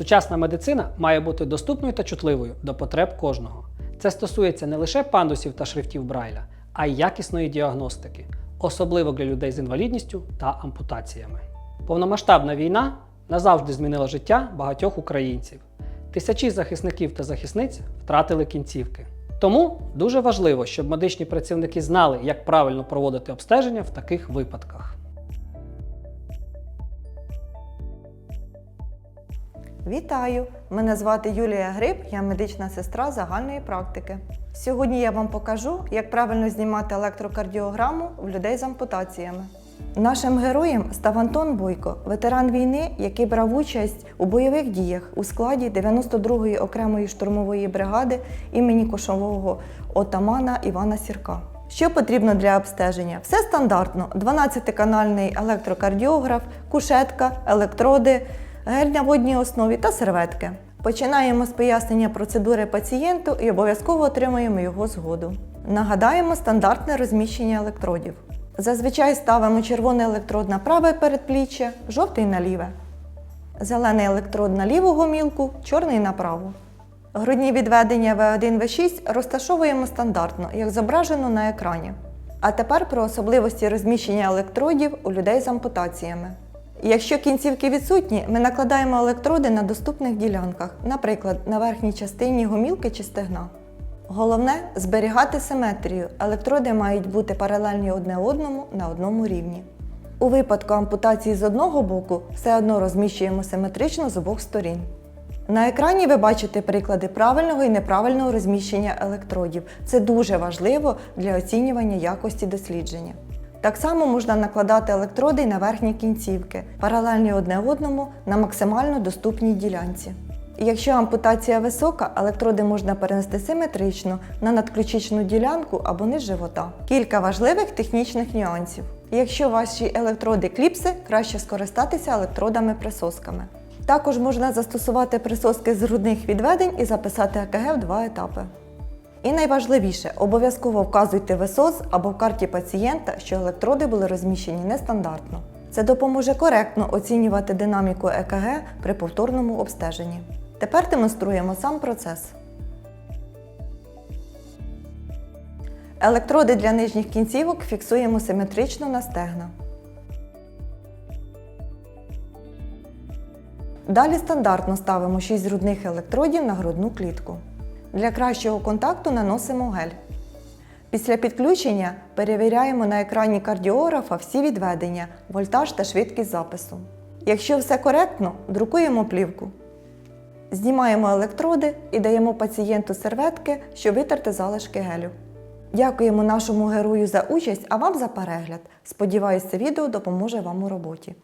Сучасна медицина має бути доступною та чутливою до потреб кожного. Це стосується не лише пандусів та шрифтів Брайля, а й якісної діагностики, особливо для людей з інвалідністю та ампутаціями. Повномасштабна війна назавжди змінила життя багатьох українців. Тисячі захисників та захисниць втратили кінцівки. Тому дуже важливо, щоб медичні працівники знали, як правильно проводити обстеження в таких випадках. Вітаю! Мене звати Юлія Гриб, я медична сестра загальної практики. Сьогодні я вам покажу, як правильно знімати електрокардіограму в людей з ампутаціями. Нашим героєм став Антон Бойко, ветеран війни, який брав участь у бойових діях у складі 92-ї окремої штурмової бригади імені кошового отамана Івана Сірка. Що потрібно для обстеження? Все стандартно: 12-канальний електрокардіограф, кушетка, електроди, гель на водній основі та серветки. Починаємо з пояснення процедури пацієнту і обов'язково отримуємо його згоду. Нагадаємо стандартне розміщення електродів. Зазвичай ставимо червоний електрод на праве передпліччя, жовтий на ліве. Зелений електрод на ліву гомілку, чорний на праву. Грудні відведення В1 В6 розташовуємо стандартно, як зображено на екрані. А тепер про особливості розміщення електродів у людей з ампутаціями. Якщо кінцівки відсутні, ми накладаємо електроди на доступних ділянках, наприклад, на верхній частині гомілки чи стегна. Головне зберігати симетрію. Електроди мають бути паралельні одне одному на одному рівні. У випадку ампутації з одного боку все одно розміщуємо симетрично з обох сторін. На екрані ви бачите приклади правильного і неправильного розміщення електродів. Це дуже важливо для оцінювання якості дослідження. Так само можна накладати електроди й на верхні кінцівки, паралельні одне одному на максимально доступній ділянці. Якщо ампутація висока, електроди можна перенести симетрично на надключичну ділянку або низ живота. Кілька важливих технічних нюансів. Якщо ваші електроди кліпси, краще скористатися електродами-присосками. Також можна застосувати присоски з грудних відведень і записати ЕКГ в два етапи. І найважливіше, обов'язково вказуйте в або в карті пацієнта, що електроди були розміщені нестандартно. Це допоможе коректно оцінювати динаміку ЕКГ при повторному обстеженні. Тепер демонструємо сам процес. Електроди для нижніх кінцівок фіксуємо симетрично на стегна. Далі стандартно ставимо 6 грудних електродів на грудну клітку. Для кращого контакту наносимо гель. Після підключення перевіряємо на екрані кардіографа всі відведення, вольтаж та швидкість запису. Якщо все коректно, друкуємо плівку. Знімаємо електроди і даємо пацієнту серветки, щоб витерти залишки гелю. Дякуємо нашому герою за участь, а вам за перегляд. Сподіваюсь, це відео допоможе вам у роботі.